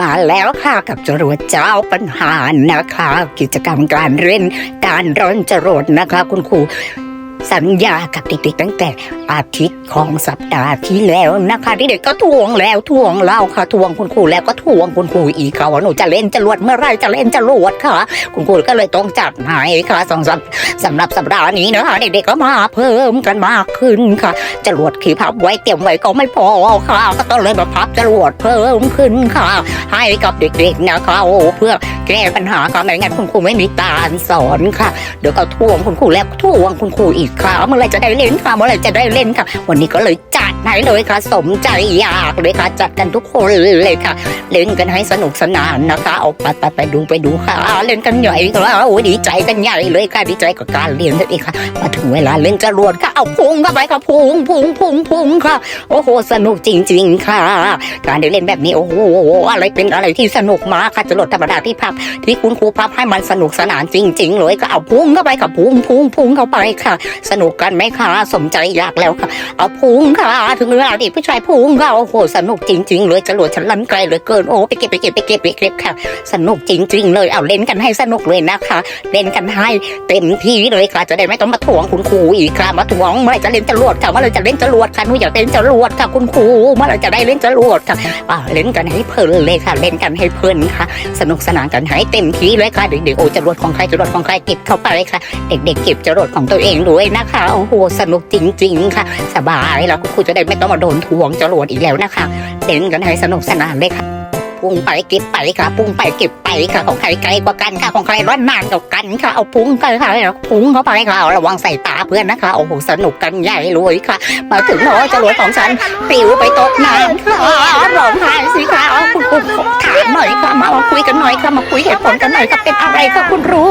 มาแล้วค่ะกับจรวดเจ้าปัญหานะคะ กิจกรรมการเล่นการร่อนจรวดนะคะ คุณครู สัญญากับเด็กๆตั้งแต่อาทิตย์ของสัปดาห์ที่แล้วนะคะเด็กๆก็ทวงแล้วทวงเล่าค่ะทวงคุณครูแล้วก็ทวงคุณครูอีกค่ะว่าหนูจะเล่นจรวดเมื่อไรจะเล่นจรวดค่ะ คุณครูก็เลยต้องจัดให้ค่ะสองสามสำหรับสัปดาห์นี้นะคะเด็กๆก็มาเพิ่มกันมากขึ้นค่ะจรวดขีพับไว้เตรียมไว้ก็ไม่พอค่ะ ก็ต้องเลยมาพับจรวดเพิ่มขึ้นค่ะ ให้กับเด็กๆนะคะโอ้เพื่อ แก้ปัญหาค่ะไม่งั้นคุณครูไม่มีการสอนค่ะ เดี๋ยวก็ทวงคุณครูแล้วทวงคุณครูอีกค่ะเมื่อไรจะได้เล่นค่ะเมื่อไรจะได้เล่นค่ะ วันนี้ก็เลยจัดให้เลยค่ะ สมใจอยากเลยค่ะจัดกันทุกคนเลยค่ะ เล่นกันให้สนุกสนานนะคะเอาไปไปไปดูไปดูค่ะ เล่นกันใหญ่ค่ะโอ้ยดีใจกันใหญ่เลยค่ะดีใจกับการเรียนนั่นเองค่ะมาถึงเวลาเล่นจรวดค่ะเอาพุงเข้าไปค่ะพุงพุงพุงพุงค่ะ โอ้โหสนุกจริง ๆ ค่ะ การได้เล่นแบบนี้โอ้โหอะไรเป็นอะไรที่สนุกมากค่ะจรวดธรรมดาที่พับที่คุณครูพับให้มันสนุกสนานจริง ๆ เลยก็เอาพุ่งเข้าไปค่ะพุ่งพุ่งพุ่งเข้าไปค่ะ สนุกกันไหมคะสมใจอยากแล้วค่ะ เอาพุ่งค่ะ ถึงเวลาที่ผู้ชายพุ่งค่ะโอ้โหสนุกจริง ๆ เลยจรวดฉันลันไกลเลือเกินโอ้ไปเก็บไปเก็บไปเก็บไปเก็บค่ะ สนุกจริง ๆ เลยเอาเล่นกันให้สนุกเลยนะคะ เล่นกันให้เต็มที่เลยค่ะจะได้ไม่ต้องมาทวงคุณครูอีกค่ะมาทวงเมื่อไรจะเล่นจรวดค่ะเมื่อไรจะเล่นจรวดค่ะหนูอยากเล่นจรวดค่ะคุณครูเมื่อไรจะได้เล่นจรวดค่ะอ่าเล่นกันให้เพลินเลยค่ะ เล่นกันให้เพลินค่ะ สนุกสนานกันให้เต็มที่เลยค่ะเด็กๆโอ้จรวดของใครจรวดของใครเก็บเข้าไปค่ะ เด็กๆเก็บจรวดของตัวเองด้วยนะคะโอ้โหสนุกจริง ๆ ค่ะ สบายแล้วคุณครูจะได้ไม่ต้องมาโดนทวงจรวดอีกแล้วนะคะเล่นกันให้สนุกสนานเลยค่ะ พุ่งไปก็บไปค่ะพุ่งไปก็บไปค่ะของใครไกลกว่ากันค่ะของใครร้อนนานกว่ากันค่ะเอาพุ่งไปค่ะพุ่งเข้าไปค่ะระวังใส่ตาเพื่อนนะคะโอ้โหสนุกกันใหญ่เลยค่ะ มาถึงโอ้จรวดของฉันปลิวไปตกน้ำค่ะร้องไห้สิคะคุณครูถามหน่อยค่ะมามาคุยกันหน่อยค่ะมาคุยเหตุผลกันหน่อยค่ะเป็นอะไรค่ะคุณรู้